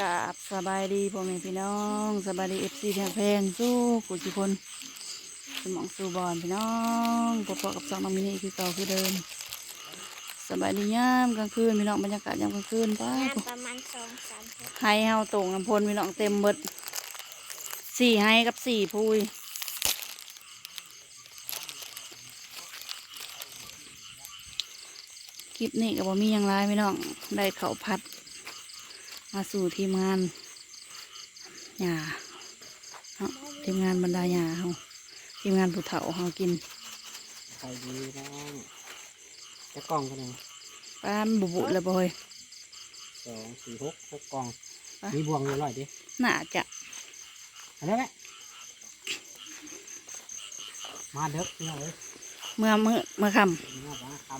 กราบสบายดีพ่อแม่พี่น้องสบายดีเอฟซีแพงแพงสู้กุจิพลสมองสู่บอลพี่น้องพบกับสองน้องมินิคือเก่าคือเดิมสบายดียามกลางคืนพี่น้องบรรยากาศยามกลางคืนป้าน้ำประมาณสองสามหกไฮเฮาตรงน้ำพลพี่น้องเต็มเบิดสี่ไฮกับสี่พุยคลิปนี้ก็บ่มีหยังไรพี่น้องได้เขาวพัด มาสู่ทีมงานหยาเนาะทีมงานบรรดาหยาเฮาทีมงานผู้เฒ่าเฮากินใส่ดีน้องจะกล่องกันหนึ่งป้ามบุบุเลยบ่อยสองสี่หกหกกล่องไปมีบวงอยู่ร่อยดิน่าจะเอันนี้ไหมมาเด็กนี่เลยเมื่อเมื่อเมื่อค่มาบ้าค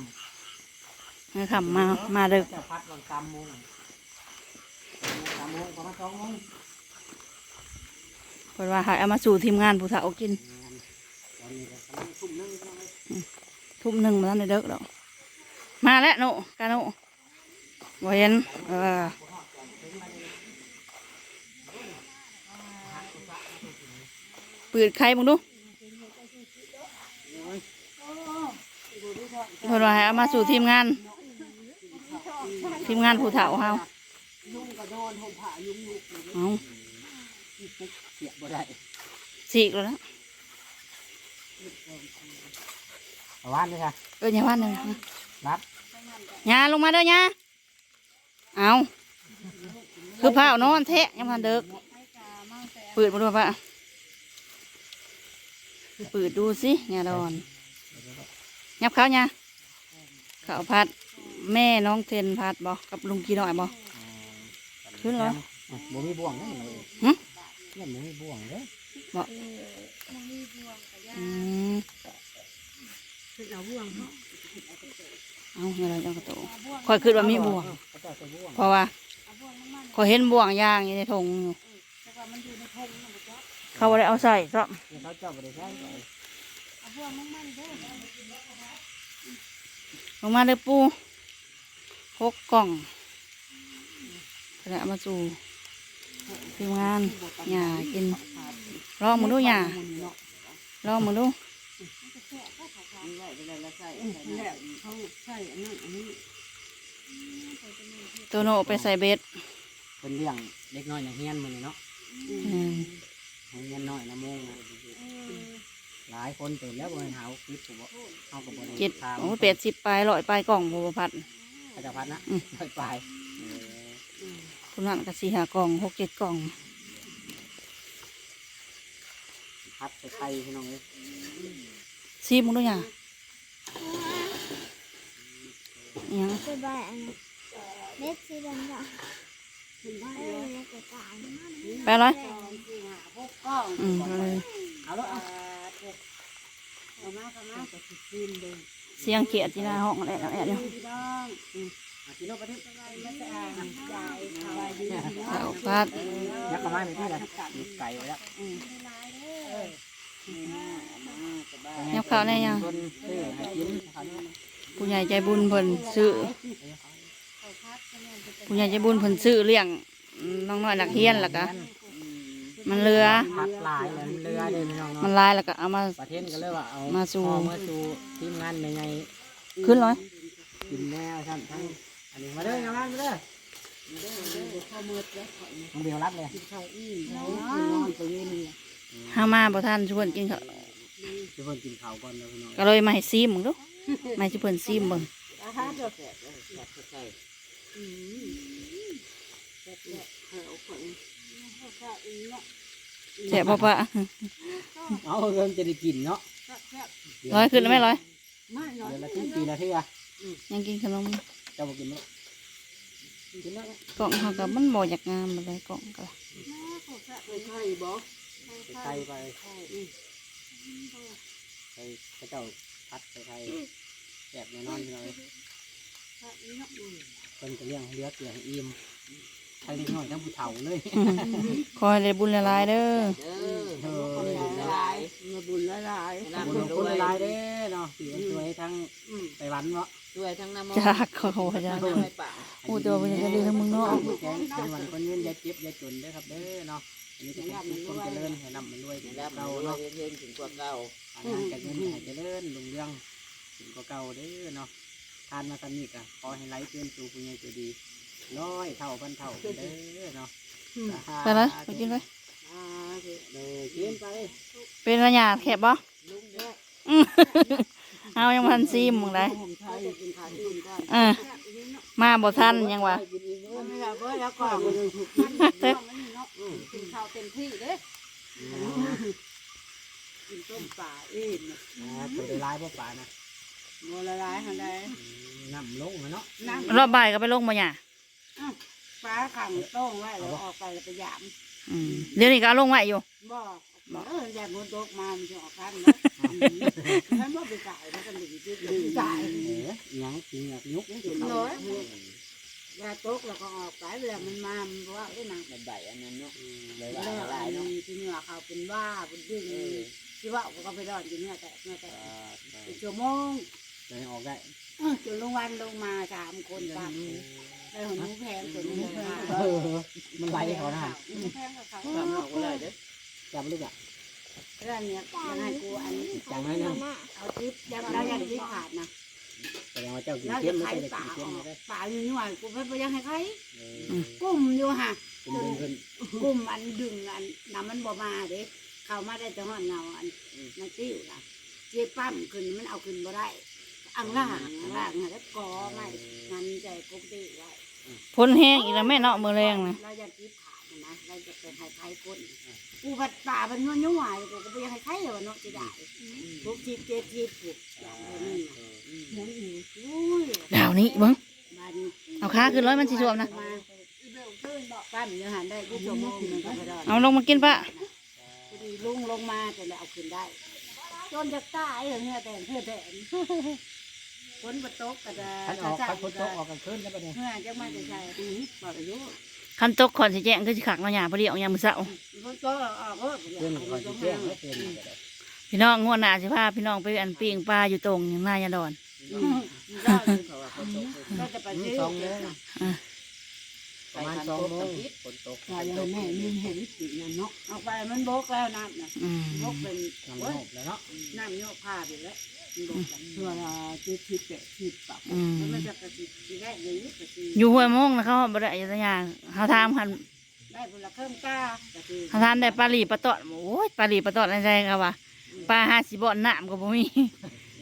ำเมื่อค่ำมามาเดึกำจะพัดวันกำโมงกำโมง ประมาณสองโมงเพราะว่าให้เอามาสู่ทีมงานผู้เฒ่ากินงานตอนนี้ก็กำลังทุ่มนึงกำลังเลยทุ่มหนึ่งมาแล้วในเด็กดอกมาแล้วโนกาโนบ่เห็นเออปืดใครมึงดูเพราะว่าให้เอามาสู่ทีมงาน ทีมงานผู้เฒ่าเฮา ยุ่งกระโดนห่มผ้ายุ่งยุกอยู่เอาเสียบ่ได้สีกแล้วนะประมาณนี้ค่ะเอออย่าว่าเลยรับยาลงมาเด้อยาเอาคือผ้าวนอนเทะยังพันเด็กเปิดมาดูปะเปิดดูสิยาดอนยับเขาเนี่ยเขาพัด แม่น้องเทนพัดบอกกับลุงกี่หน่อยบอก ขึ้นเหรออะบ่มีบ่วงนั่นเลยหึเนี่ยบ่มีบ่วงเลยอืมเอาเงินเราจะกระโตคอยขึ้นว่ามีบ่วงเขาจะใส่บ่วงเพราะว่าคอยเห็นบ่วงย่างอยู่ในธงอยู่เขาบ่ได้เอาใส่เพราะเดี๋ยวเขาเจ้าบ่ได้ใช้ไปลงมาเลยปูหกกล่อง แล้วเอามาสู่ทีมงานหยากินลองมึงดูหยาลองมึงดูตัวโนไปใส่เบ็ดเป็นเรื่องเล็กน้อยในเฮียนมื้อนี้เนาะอืมเฮียนน้อยนะโมงนะหลายคนเติมแล้วบ่ให้เฮาคลิปผมบ่เฮาก็บ่ได้เจ็ดถามโอ้เป็ดสิบปลายร้อยปลายกล่องบัวพัดพระเจ้าพัดนะอืมไปไปเออ คุณนั่นก็สี่หากล่องหกเจ็ดกล่องพัดไปไทยพี่น้องเอ้ยซีมึงดูหยาอิหยังสบายอันนี้เม็ดสีดำดำเออเม็ดกระต่ายแปดร้อยอืมเอาเลยเอาละเอาเสียงเขียดที่หน้าห้องแอบแอบอยู่เอา กินนกกระดิ่งเอาพัดยักษ์กระไม้ไปที่ไหนไก่ไว้แล้วยับข้าวแน่ยังคนซื้อให้กินครับผู้ใหญ่ใจบุญเพิ่นซื้อผู้ใหญ่ใจบุญเพิ่นซื้อเลี้ยงน้องน้อยหลักเฮียนแล้วก็มันเรือพัดหลายเลยมันเรือเลยพี่น้องมันเนาะลายแล้วก็เอามาประเทศก็เลยว่าเอามาสู่พ่อมาสู่ทีมงานในไงขึ้นร้อยกินแนวท่านทั้ง อันนี้มาเด้องานมาเด้อน้องเบลรับเลยห้ามาบ่ท่านชวนกินข้าวทุกคนกินข้าวก่อนนะพี่น้องก็เลยมาให้ซีมมึงดูมาให้เพิ่นซีมเบิ่งใช่แซ่บบ่ปะเอาเริ่มจะได้กินเนาะร้อยขึ้นแล้วไหมร้อยเดือนละทีปีละทีอะยังกินขนม เจ้าบอกกินไหมกินแล้วกล่องเขากับมันบ่อยากงามอะไรกล่องก็ไข่ไปไปพระเจ้าพัดไปไทยแอบแน่นอนเลยคนจะเลี้ยงเลี้ยงเกลือให้อิ่มทั้งเล็กน้อยทั้งผู้เฒ่าเลยคอยเลยบุญละลายเด้อเออบุญละลายบุญละลายบุญคนละลายเด้เนาะสีสวยทั้งไปวันเนาะ ด้วยทั้งน้ำมันจากเขาว่าจะด้วยป่าโอ้แต่ว่าเพิ่นจะเรียนทางเมืองนอกแกงเป็นวันคนยืนอยาเจ็บอยาจนเด้อครับเด้อเนาะอันนี้จะเป็นคนเจริญให้ร่ำให้รวยถึงแล้วเราเราเนาะเห็นถึงกว่าเก่าอันนั้นจะเงินให้เจริญรุ่งเรืองถึงกว่าเก่าเด้อเนาะทานมาสนิทอะขอให้ไหลเตือนสู่ผู้ใหญ่ตัวดีร้อยเท่าพันเท่าเด้อเนาะไปเลยไปกินไปอ่าเด้อกินไปเป็นระยะแคบบ่ลุงเด้ออื้อเอายังพันซีมมึงได้ มาวอื่นก็เออมาบ่ทันยังวะกินอีกเด้อไม่ได้เว้ยแล้วก่อนกินข้าวเต็มที่เด้กินต้มปลาเอ็นตัวได้ร้ายพวกป่านะโมละลายหันใดน้ำลงมาเนาะรอบบ่ายก็ไปลงบ่ยาปลาขังต้งไว้แล้วออกไปแล้วไปยามเดี๋ยวนี้ก็ลงไว้อยู่บอก บอกเอออย่าบนโต๊ะมามันจะออกกันนะฉันว่าไปจ่ายแล้วกันดึงจุดหนึ่งจ่ายเออหยังกินอยากยุกนี่กินน้อยยาโต๊ะแล้วก็ออกไปเวลามันมามันว่าเอ้นางแบบใบอันนั้นเนาะใบแล้วว่าอะไรเนาะที่เนื้อเขาเป็นว่าเป็นดึงที่ว่าก็ไปรอดอยู่เนี่ยแต่เนี่ยแต่เป็นชั่วโมงเลยออกได้จนลงวันลงมาสามคนตามไปหัวหนูแพงตัวนี้แพงมันไหลเขานะแพงกับเขาทำเราก็ได้เด้อจับลูกอะ เรื่องเนี้ยยังให้กูอันจังไหมนะเอาทิปยังเรายังทิปขาดนะแสดงว่าเจ้ากินเราเค็จะมไม่ไข่ใช่ได้ป่ากินอเค็มอกเลยป่าอยู่นี่ว่ากูไปยังให้ใครเออกุ้มอยู่ฮะ เป็นเพิ่น กุ้มอันดึงอันน้ำมันบ่มาเด็กเข้ามาได้แต่ห้อนเงาอันนั่นติ้วนะเจี๊ยปั้มขึ้นมันเอาขึ้นบ่ได้อังล่างอังล่างแล้วกอไม่งันใจปกติไว้พ้นแห้งอีกแล้วแม่เนาะมือแรงนะเราจะทิปขาดนะเราจะเป็นไข่ไข่ก้นกูผัดป่ามันนวลยุ่งหวายกูก็ไปยังไข่ไข่เลยเนาะจะได้พวกทิปเจ็ดทิปผูกอย่างนี้นั่นอีกอุ้ยดาวนี้เบิ่งบ้านนี้เอาขาขึ้นร้อยมันสิท่วมนะมาปั้นเนื้อหันได้ยี่ชั่วโมงหนึงก็ไปได้เอาลงมากินปะพอดีลุงลงมาจะได้เอาขึ้นได้จนจะตายเหรอเนื้อแดงเนื้อแดงฝนบตกก็จะคันออกคันพ้นโต๊ะออกกันขึ้นแล้วปะเนี่ยเมื่อจะมาจะใช่บอกอายุ คันตกขอนสิแจ้งคือสิขักเนาะหยาพอดีออกยามมื้อเช้าฝนตกออกเออเพื่อนก่อนจะแจ้งแล้วเตือนก็ได้พี่น้องงวดหน้าสิพาพี่น้องไปอันปิ้งปลาอยู่ตรงอย่างหน้ายาดอนก็จะไปซื้อสองโมงประมาณสองโมงฝนตกใช่เลยแม่มีเห็นสิ่งนั้นเนาะออกไปมันบกแล้วน้ำนะอืมบกเป็นน้ำโนบแล้วเนาะน้ำโยกผ้าไปแล้วมันบกกัน ตัวละเจ็ดสิบแปดสิบปักอืมมันจะกระติกได้เลยกระติกอยู่ห้วยโมงนะเขาบ่ได้อยุธยาเขาถามคันได้ผลเครื่องกล้ากระติกเขาถามได้ปลาหลีปลาตอดโอ้ยปลาหลีปลาตอดอะไรกันวะปลาห้าสิบ่อนน้ำก็บ่มี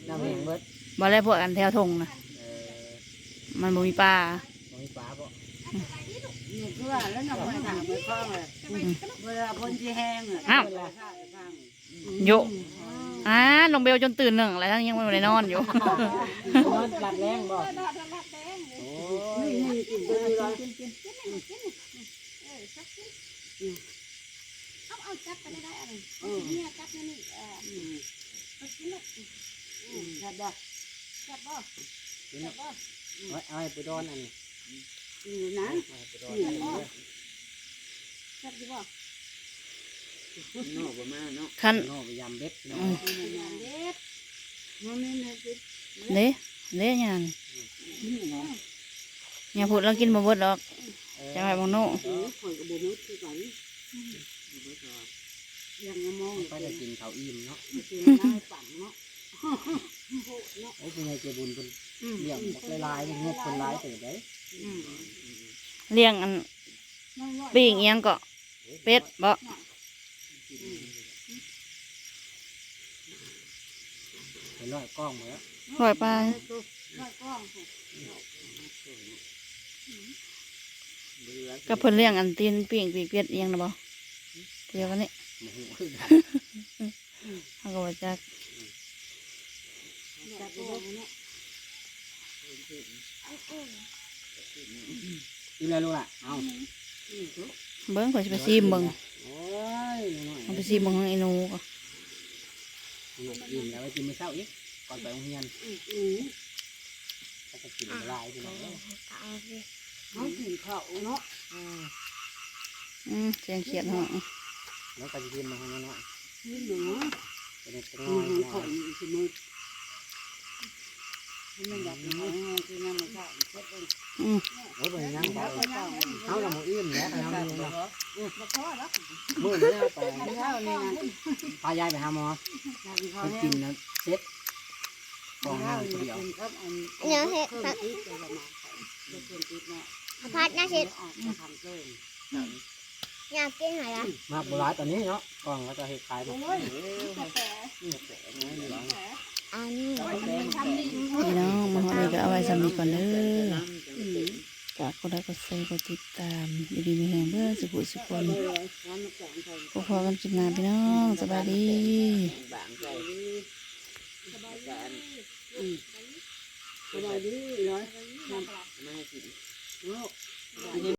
น้ำแห้งเบิดบ่ได้พวกอันแถวทงนะเออมันบ่มีปลาบ่มีปลาบ่นี่คือว่าแล้วน้ำมันถามไปคล้องเลยเวลาพ้นที่แห้งอะโย อ่าลงเบลจนตื่นหนึ่งแล้วยังไม่ได้นอนอยู่ นอนหลับแรงบ่โอ้ยกินไปเลยกินกินเอาเอาจับไปได้อะไรเนี่ยจับนี่นี่เออเอากินลูกจับบ่จับบ่จับบ่เอาเอาให้ไปดอนอันนี้นี่นะเอาให้ไปดอนอันนี้เด้อจับบ่ นอกประมาเนาะคันโน่ไปยำเบ็ดเนาะเด็ดมันไม่เนี่ยกินเด้เด้ยังย่าพูดแล้วกินบ่เบิดดอกเออจะไปบังโน่โอ้ยคนกับบุญคือกันยังมองก็จะกินเขาอิ่มเนาะกินได้ปั่นเนาะโอ้เป็นไงเจ้าบุญเป็นเลี้ยงหลายๆเป็นงบคนหลายเติบได้เลี้ยงอันปิ้งเอียงก็เป็ดบ่ เป็นร้อยกล้องหมดแล้วปล่อยปลาน้อยกล้องเบื่อก็เพิ่นเลี้ยงอันตีนปิ้งปีกเป็ดเอียงนะบ่เดียวกันนี่โอ้โหคือกันเขาก็ว่าจักจับตัวเนี่ยกินแล้วลูกอะเอา เบิ่งข่อยสิไปซีมเบิ่งโอ้ยน้อยเอาไปซีมเบิ่งของไอ้หนูก็ๆกินแล้วไปกินมื้อเช้าอีกก่อนไปโรงเรียนอืมก็จะกินหลายพี่น้องเอ้ยเอาสิเขากินข้าวเนาะอืมเสียงเขียดเหรอแล้วก็จะกินมาให้น้อยนี่หนูๆเป็นเล็กเป็นอืน้อมยข อมือมันอยากกินคือน้ำมันใช่เช็ดเองอืมโอ้ยบ่ได้ยังบ่เฮาละบ่อิ่มแล้วเฮานี่เนาะบ่พอแล้วไปพายายไปหาหมอทางเพิ่นให้กินนะเซ็ตกล่องน้ำเดียวกินครับอันเนี่ยเห็ดพัดี๋ยวมาเดี๋ยวเพิ่มอีกเนาเห็ดอยากกินหายละมาโบราณตอนนี้เนาะกล่องก็จะเฮ็ดขายหลืองอันนี้ สำนีก่อนเด้อน้ำจังเป็นฝากกดไลค์กดแชร์กดติดตามอยู่ดีมีแห่งเพื่อสุขสุขคนกงใส่พวกพอกันกินงานพี่น้องสบายดีสบายดีสบายดีเนาะมาให้กิน